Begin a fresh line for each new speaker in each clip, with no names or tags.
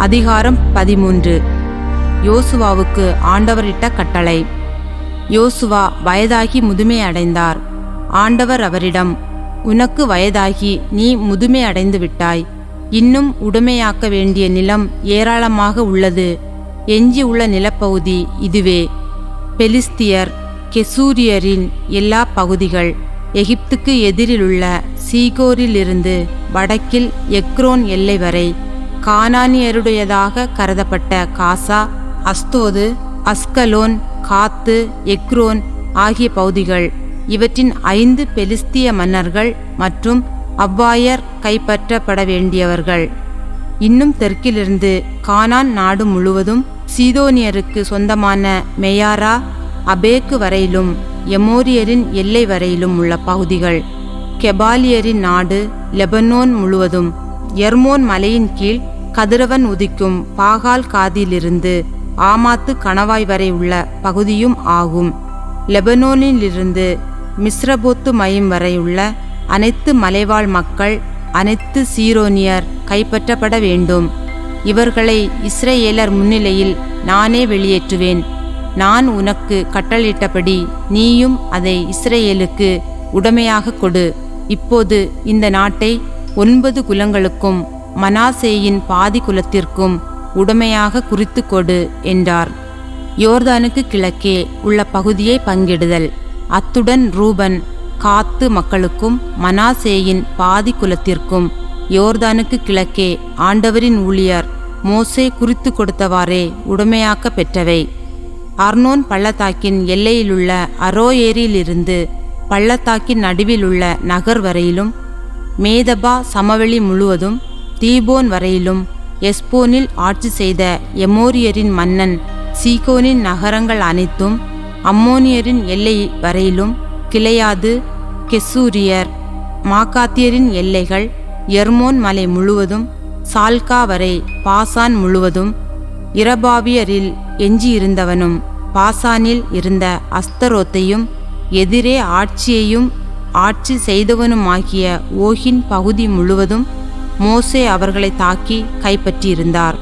அதிகாரம் பதிமூன்று. யோசுவாவுக்கு ஆண்டவரிட்ட கட்டளை. யோசுவா வயதாகி முதுமை அடைந்தார். ஆண்டவர் அவரிடம் உனக்கு வயதாகி நீ முதுமை அடைந்து விட்டாய். இன்னும் உடைமையாக்க வேண்டிய நிலம் ஏராளமாக உள்ளது. எஞ்சியுள்ள நிலப்பகுதி இதுவே. பெலிஸ்தியர் கெசூரியரின் எல்லா பகுதிகள் எகிப்துக்கு எதிரிலுள்ள சீகோரிலிருந்து வடக்கில் எக்ரோன் எல்லை வரை. கானானியருடையதாக கருதப்பட்ட காசா அஸ்தோது அஸ்கலோன் காத்து எக்ரோன் ஆகிய பகுதிகள். இவற்றின் ஐந்து பெலிஸ்திய மன்னர்கள் மற்றும் அவ்வாயர் கைப்பற்றப்பட வேண்டியவர்கள். இன்னும் தெற்கிலிருந்து கானான் நாடு முழுவதும் சீதோனியருக்கு சொந்தமான மெயாரா அபேக்கு வரையிலும் எமோரியரின் எல்லை வரையிலும் உள்ள பகுதிகள். கெபாலியரின் நாடு லெபனோன் முழுவதும் எர்மோன் மலையின் கீழ் கதிரவன் உதிக்கும் பாகால் காதிலிருந்து ஆமாத்து கணவாய் வரை உள்ள பகுதியும் ஆகும். லெபனோனிலிருந்து மிஸ்ரபோத்து மயம் வரை உள்ள அனைத்து மலைவாழ் மக்கள் அனைத்து சீரோனியர் கைப்பற்றப்பட வேண்டும். இவர்களை இஸ்ரேலர் முன்னிலையில் நானே வெளியேற்றுவேன். நான் உனக்கு கட்டளையிட்டபடி நீயும் அதை இஸ்ரேலுக்கு உடமையாக கொடு. இப்போது இந்த நாட்டை ஒன்பது குலங்களுக்கும் மனாசேயின் பாதி குலத்திற்கும் உடமையாக குறித்து கொடு என்றார். யோர்தானுக்கு கிழக்கே உள்ள பகுதியை பங்கிடுதல். அத்துடன் ரூபன் காத்து மக்களுக்கும் மனாசேயின் பாதி குலத்திற்கும் யோர்தானுக்கு கிழக்கே ஆண்டவரின் ஊழியர் மோசே குறித்து கொடுத்தவாறே உடமையாக்க பெற்றவை. அர்னோன் பள்ளத்தாக்கின் எல்லையிலுள்ள அரோ ஏரியிலிருந்து பள்ளத்தாக்கின் நடுவிலுள்ள நகர் வரையிலும் மேதபா சமவெளி முழுவதும் தீபோன் வரையிலும் எஸ்போனில் ஆட்சி செய்த எமோரியரின் மன்னன் சீகோனின் நகரங்கள் அனைத்தும் அம்மோனியரின் எல்லை வரையிலும் கிளையாது கெசூரியர் மாக்காத்தியரின் எல்லைகள் எர்மோன் மலை முழுவதும் சால்கா வரை பாசான் முழுவதும் இரபாவியரில் எஞ்சியிருந்தவனும் பாசானில் இருந்த அஸ்தரோத்தையும் எதிரே ஆட்சியையும் ஆட்சி செய்தவனுமாகிய ஓகின் பகுதி முழுவதும் மோசே அவர்களை தாக்கி கைப்பற்றியிருந்தார்.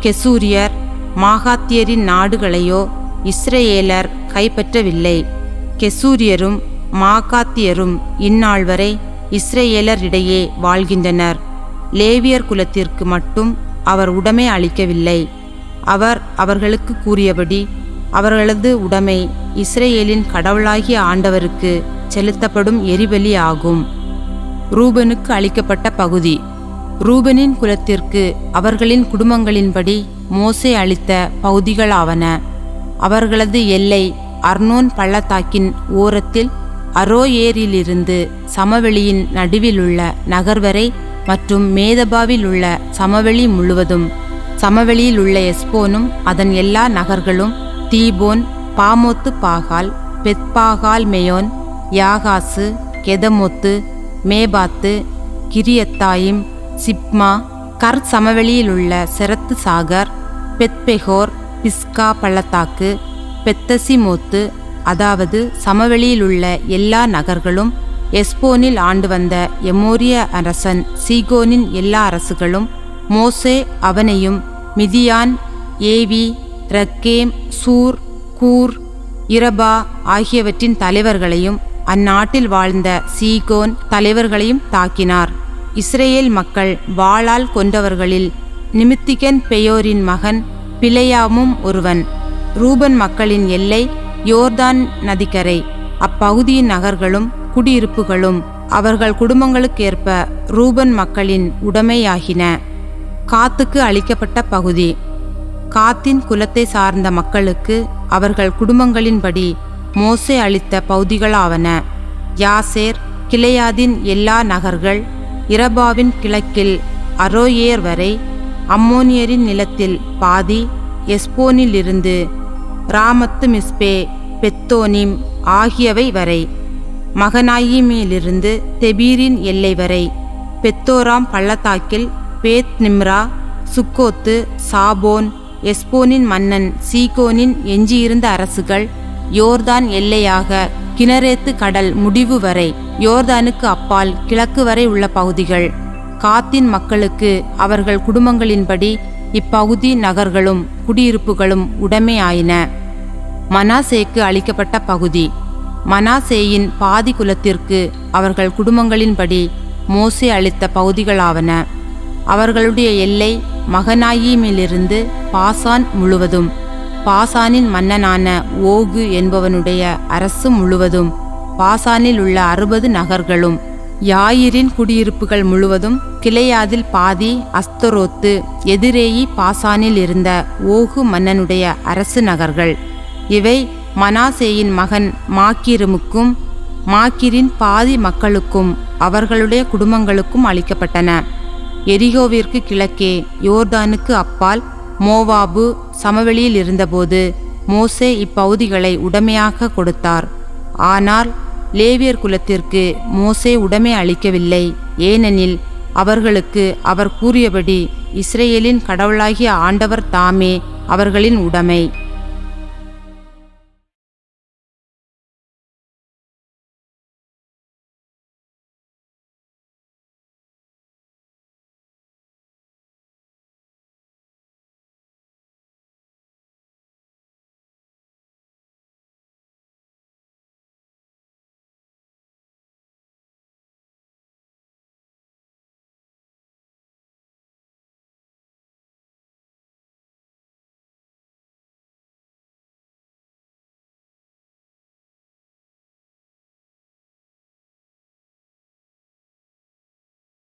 கெசூரியர் மாகாத்தியரின் நாடுகளையோ இஸ்ரேலர் கைப்பற்றவில்லை. கெசூரியரும் மாகாத்தியரும் இந்நாள் வரை இஸ்ரேலரிடையே வாழ்கின்றனர். லேவியர் குலத்திற்கு மட்டும் அவர் உடைமை அளிக்கவில்லை. அவர் அவர்களுக்கு கூறியபடி அவர்களது உடைமை இஸ்ரேலின் கடவுளாகிய ஆண்டவருக்கு செலுத்தப்படும் எரிபலி ஆகும். ரூபனுக்கு அளிக்கப்பட்ட பகுதி. ரூபனின் குலத்திற்கு அவர்களின் குடும்பங்களின்படி மோசே அளித்த பகுதிகளாவன. அவர்களது எல்லை அர்னோன் பள்ளத்தாக்கின் ஓரத்தில் அரோயேரிலிருந்து சமவெளியின் நடுவிலுள்ள நகர் வரை மற்றும் மேதபாவில் உள்ள சமவெளி முழுவதும். சமவெளியில் உள்ள எஸ்போனும் அதன் எல்லா நகர்களும் தீபோன் பாமோத்து பாகால் பெத்பாகால் மெயோன் யாகாசு கெதமொத்து மேபாத்து கிரியத்தாயிம் சிப்மா கர் சமவெளியில் உள்ள செரத்து சாகர் பெத்பெகோர் பிஸ்கா பள்ளத்தாக்கு பெத்தசிமோத்து அதாவது சமவெளியில் உள்ள எல்லா நகர்களும் எஸ்போனில் ஆண்டு வந்த எமோரிய அரசன் சீகோனின் எல்லா அரசுகளும் மோசே அவனையும் மிதியான் ஏவி ரக்கேம் சூர் கூர் இரபா ஆகியவற்றின் தலைவர்களையும் அந்நாட்டில் வாழ்ந்த சீகோன் தலைவர்களையும் தாக்கினார். இஸ்ரேல் மக்கள் வாளால் கொண்டவர்களில் நிமித்திகன் பெயோரின் மகன் பிழையாமும் ஒருவன். ரூபன் மக்களின் எல்லை யோர்தான் நதிக்கரை. அப்பகுதியின் நகர்களும் குடியிருப்புகளும் அவர்கள் குடும்பங்களுக்கேற்ப ரூபன் மக்களின் உடைமையாகின. காத்துக்கு அளிக்கப்பட்ட பகுதி. காத்தின் குலத்தை சார்ந்த மக்களுக்கு அவர்கள் குடும்பங்களின்படி மோசே அளித்த பகுதிகளாவன. யாசேர் கிளையாதின் எல்லா நகர்கள் இரபாவின் கிழக்கில் அரோயேர் வரை அம்மோனியரின் நிலத்தில் பாதி எஸ்போனிலிருந்து ராமத்து மிஸ்பே பெத்தோனிம் ஆகியவை வரை மகனாயிமிலிருந்து தெபீரின் எல்லை வரை பெத்தோராம் பள்ளத்தாக்கில் பேத் நிம்ரா சுக்கோத்து சாபோன் எஸ்போனின் மன்னன் சீகோனின் எஞ்சியிருந்த அரசுகள் யோர்தான் எல்லையாக கிணரேத்து கடல் முடிவு வரை யோர்தானுக்கு அப்பால் கிழக்கு வரை உள்ள பகுதிகள். காத்தின் மக்களுக்கு அவர்கள் குடும்பங்களின்படி இப்பகுதி நகர்களும் குடியிருப்புகளும் உடைமையாயின மனாசேக்கு அளிக்கப்பட்ட பகுதி. மனாசேயின் பாதி குலத்திற்கு அவர்கள் குடும்பங்களின்படி மோசே அளித்த பகுதிகளாவன. அவர்களுடைய எல்லை மகனாயீமிலிருந்து பாசான் முழுவதும். பாசானின் மன்னனான ஓகு என்பவனுடைய அரசு முழுவதும் பாசானில் உள்ள அறுபது நகர்களும் யாயிரின் குடியிருப்புகள் முழுவதும் கிளையாதில் பாதி அஸ்தரோத்து எதிரேயி பாசானில் இருந்த ஓகு மன்னனுடைய அரசு நகர்கள். இவை மனாசேயின் மகன் மாக்கிரமுக்கும் மாக்கிரின் பாதி மக்களுக்கும் அவர்களுடைய குடும்பங்களுக்கும் அளிக்கப்பட்டன. எரிகோவிற்கு கிழக்கே யோர்தானுக்கு அப்பால் மோவாபு சமவெளியில் இருந்தபோது மோசே இப்பகுதிகளை உடமையாக கொடுத்தார். ஆனால் லேவியர் குலத்திற்கு மோசே உடைமை அளிக்கவில்லை. ஏனெனில் அவர்களுக்கு அவர் கூறியபடி இஸ்ரேலின் கடவுளாகிய ஆண்டவர் தாமே அவர்களின் உடைமை.